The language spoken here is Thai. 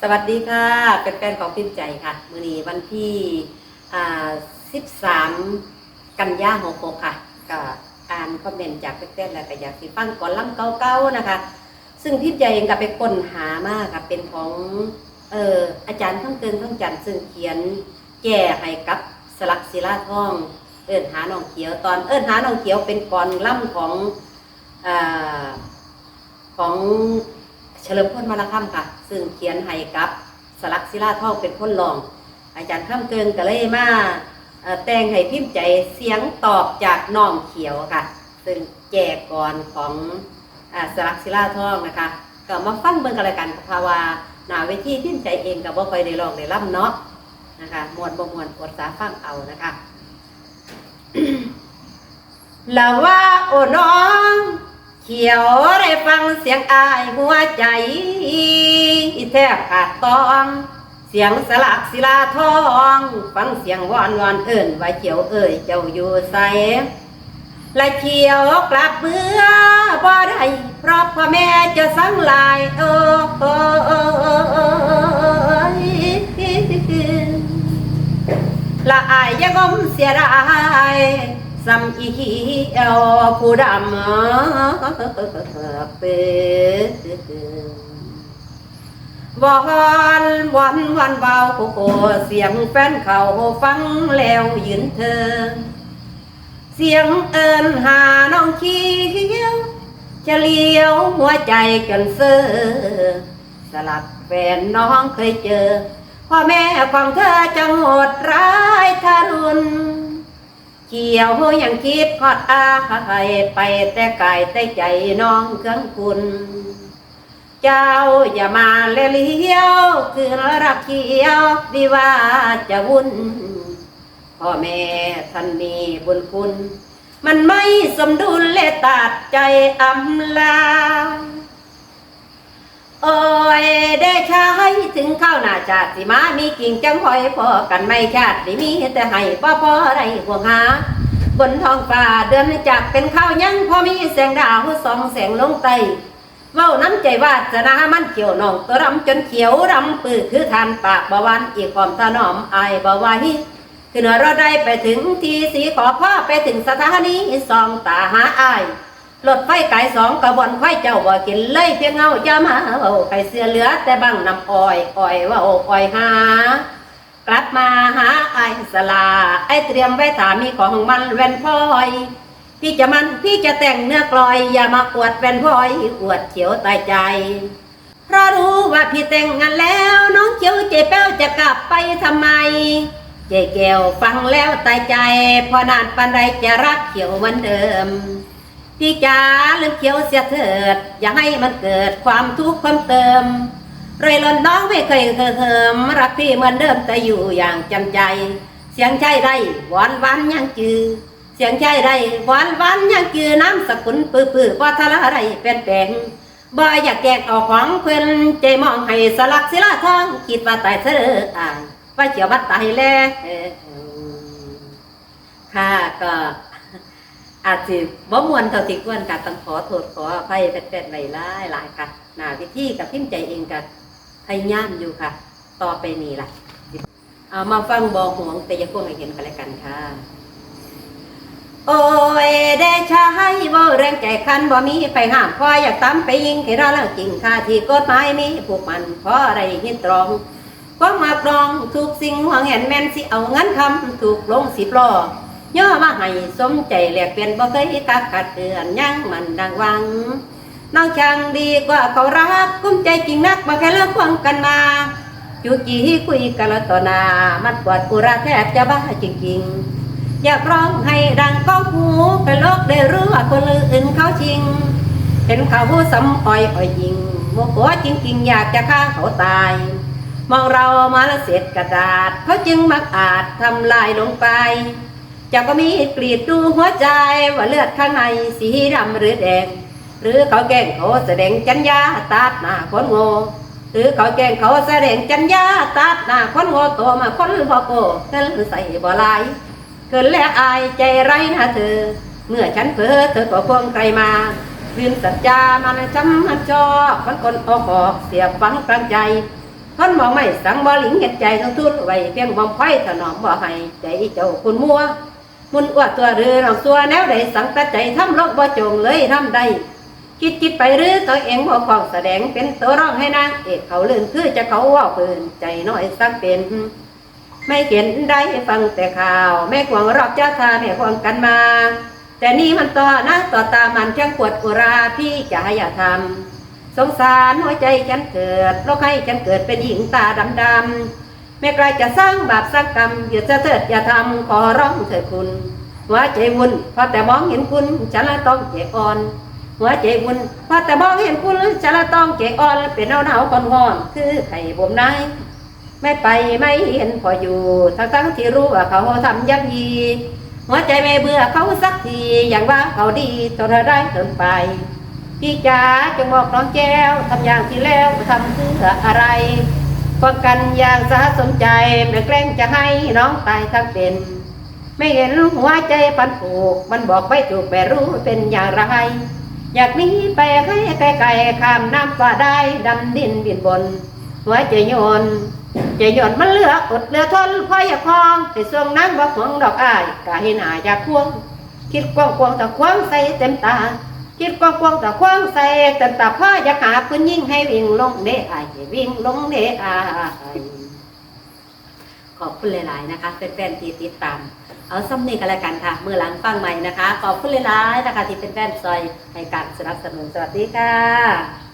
สวัสดีค่ะเป็นแฟนของพิมพ์ใจค่ะ มือนี้วันที่อ่า13 กันยาหกหกค่ะก็อ่านคอมเมนต์จากแฟนๆแล้วก็อยากสิฟังก่อนล่ำเก่าๆนะคะ ซึ่งพิมพ์ใจเองก็ไปค้นหามากค่ะเป็นของเอ่ออาจารย์ท่องเกินท่องจันทร์ซึ่งเขียนแก่ให้กับสลักศิลาทอง เอิ้นหานองเขียวตอนเอิ้นหานองเขียวเป็นกรล่ำของอ่าของ เฉลิมพลมาลค่ำค่ะ ซึ่งเขียนให้กับสลักศิลาทองเป็นคนลอง อาจารย์ข้ามเกินก็เลยมาแต่งให้พิมพ์ใจเสียงตอบจากน้องเขียวค่ะ ซึ่งแจกก่อนของอสลักศิลาทองนะคะก็มาฟังเบิ่งกันเลยกันเพราว่าหนาเวทีพิมพ์ใจเองก็บ่ค่อยได้ลองได้ล่ำเนาะนะคะมวนบ่มวนอดสาฟังเอานะคะแล้วว่าโอ้น้อง เขียวได้ฟังเสียงอายหัวใจแทบขาดตอง เสียงสลักศิลาทอง ฟังเสียงวอนวอนเอิ่นว่าเขียวเอ่ยเจ้าอยู่ใสและเขียวกลับเมื่อบ่ได้เพราะพ่อแม่จะสังลายโอ้โอ้โอ้ละอายยังอมเสียดาย ซ้ำอีเอวผู้ดำเปิดวอนวอนวอนเบาโอ้โหเสียงแฟนเขาฟังแล้วยืนเธอเสียงเอินหาน้องเขียวจะเลี้ยวหัวใจจนเซ่อสลับแฟนน้องเคยเจอพ่อแม่ของเธอจะโหดร้ายทารุณ เกี่ยวยังคิดฮอดอาหายไปแต่กายแต่ใจน้องเครื่องคุณ เจ้าอย่ามาเลี้ยวคือรักเขียววิว่าจะวุ่นพ่อแม่ท่านมีบุญคุณ มันไม่สมดุลและตัดใจอำลา โอ้ยได้ใช้ถึงข้าวหน้าชาติสิมามีกิ่งจังหอยพอกันไม่ชาติได้มีแต่ให้พ่อพ่อไรห่วหาบนท้องฟ้าเดือนจากเป็นข้าวยังพอมีแสงดาวสองแสงลงไตเว้าน้ำใจวาสนามันเขียวนองตัวรำจนเขียวรำปื้อคือทานปากบาวันอีกความถนอมอายบาวคือเนื้อเราได้ไปถึงทีสีขอพ่อไปถึงสถานีสองตาหาอาย รถไฟไก่สองกระบวนไฟเจ้าบ่กินเลยเพียงเงาจะมาเว้าไก่เสือเหลือแต่บังนำอ้อยอ้อยว่าโอ้อ้อยหากลับมาหาไอ้สลา ไอ้เตรียมไว้ถามีของมันแว่นพลอยพี่จะมันพี่จะแต่งเนื้อกลอย อย่ามาอวดแว่นพลอยอวดเขียวตายใจ เพราะรู้ว่าพี่แต่งงานแล้ว น้องเขียวเจแป้วจะกลับไปทำไม เจ๊แก้วฟังแล้วตายใจ พอนานปันใดจะรักเขียวเหมือนเดิม พี่จ๋าลืมเขียวเสียเถิด อย่าให้มันเกิดความทุกข์เพิ่มเติมเรยล้นน้องไม่เคยเคยเหิมรักพี่เหมือนเดิมแต่อยู่อย่างจำใจ เสียงใจไรหวานหวานยังจือ เสียงใจไรหวานหวานยังจือน้ำสกุลปื้อปื้อว่าทะละไรเป็นแปลงบ่อยากแกกเอาของเพื่อนใจมองให้สลักศิลาทองคิดว่าตายเสออ่างว่าเจียวว่าตายแล้วค่ะก็ อาจสิบ่มวนเท่าที่ควรค่ะต้องขอโทษขออภัยแฟนๆไว้หลายหลายค่ะหน้าวิธีกับพิมพ์ใจเองกับพยายามอยู่ค่ะ ต่อไปนี้ล่ะเอามาฟังบอหวงแต่อยังพวกให้เห็นกันแล้วกันค่ะ โอ้ยได้ใช้บ่แรงใจคันบ่มีไปห้ามพออยากตามไปยิงที่เราแล้วจริงค่าที่กฎหมายมีผูกมันเพออะไรหินตรองความมากรองถูกสิ่งห่วงเห็นแม่นสิเอาเงินคำถูกลงสิบล้อ ย่อมาให้สมใจแลกเปลี่ยนบ่เคยกักขัดเตือนยังมันดังวังน้องช่างดีกว่าเขารักกุ้มใจจริงนักมาแค่เลิกควงกันมาจูจีคุยกันล้วต่อหน้ามันปวดกุระแทบจะบ้าจริงๆ อยากร้องให้ดังก็หูไปโลกได้รู้ว่าคนอื่นเขาจริง เห็นเขาผู้สำอ่อยอ่อยยิงโมโหจริง ๆ อยากจะฆ่าเขาตาย มองเรามาละเศษกระดาษเขาจึงมักอาจทำลายลงไป เจ้าก็มีกรีดดูหัวใจว่าเลือดข้างในสีดำหรือแดง หรือเขาแกล้งเขาแสดงจัญญาตาดหน้าคนโง่หรือเขาแกล้งเขาแสดงจัญญาตาดหน้าคนโง่โตมาคนบ่โกเธอใส่บ่ลายเกินแล้วอายใจไรนะเธอ เมื่อฉันเผลอเธอก็ควงใครมาลืมสัจจามันจำมันชอบมันคนออกออกเสียบฝังกลางใจทนหมองไม่สังบ่หลิงเห็ดใจทั้งทุนไว้เพียงมองไฟถนอมบ่ให้ใจเจ้าคุณมัว มุนอวดตัวเรือเราตัวแนวใดสังตะใจทำโลกบ่จงเลยทำได้คิดคิดไปหรือตัวเองบ่ของแสดงเป็นตัวร้องให้นางเอกเขาเลื่อนคือจะเขาว่าเปินใจน้อยสักเป็นไม่เห็นได้ฟังแต่ข่าวแม่กวงรอบเจ้าทาแม่ควงกันมา แต่นี่มันต่อหน้าต่อตามันเพียงปวดอุราพี่จะให้อย่าทำสงสารหัวใจฉันเกิดโลกให้ฉันเกิดเป็นหญิงตาดำดำ แม่ไกลจะสร้างบาปสร้างกรรมอย่าเถิดอย่าทำขอร้องเถิดคุณ หัวใจวุ่นพอแต่มองเห็นคุณฉันละต้องเจอ่อน หัวใจวุ่นพอแต่มองเห็นคุณฉันละต้องเจอ่อนเป็นหนาวหนาวก่อนก่อนๆคือไข่บ่มนายไม่ไปไม่เห็นพออยู่ ทั้งทั้งที่รู้ว่าเขาทำยับยีหัวใจไม่เบื่อเขาสักทีอย่างว่าเขาดีทนได้เกินไปพี่จ๋าจงบอกน้องแก้วทำอย่างที่แล้วทำเพื่ออะไร ป้องกันอย่างสาสมใจไม่แกล้งจะให้น้องตายทั้งเป็น ไม่เห็นหัวใจปันผูก มันบอกไม่ถูกไม่รู้เป็นอย่างไร อยากหนี้ไปให้ไกลๆข้ามน้ำฟ้าได้ดำดินบินบน หัวใจโยนใจโยนมันเลืออดเลือทนพราะอย่ากคลองไปส่วงน้ำว่าหวงดอกอ้ายกะให้หนาอยากควง คิดกว้างกว้างๆแต่ควงใส่เต็มตา คิดกว้างกว้างๆแต่ควางใส่เต็มตาพ่ออยากหาปืนยิ่งให้วิ่งลงเดอายวิ่งลงเดอายขอบคุณหลาย ๆ นะคะเป็นแฟนๆที่ติดตาม เอาซ้ำนี่กันแล้วกันค่ะ มือหลังฟังใหม่นะคะ ขอบคุณหลาย ๆ นะคะที่เป็นแฟนซอยให้การสนับสนุนสวัสดีค่ะ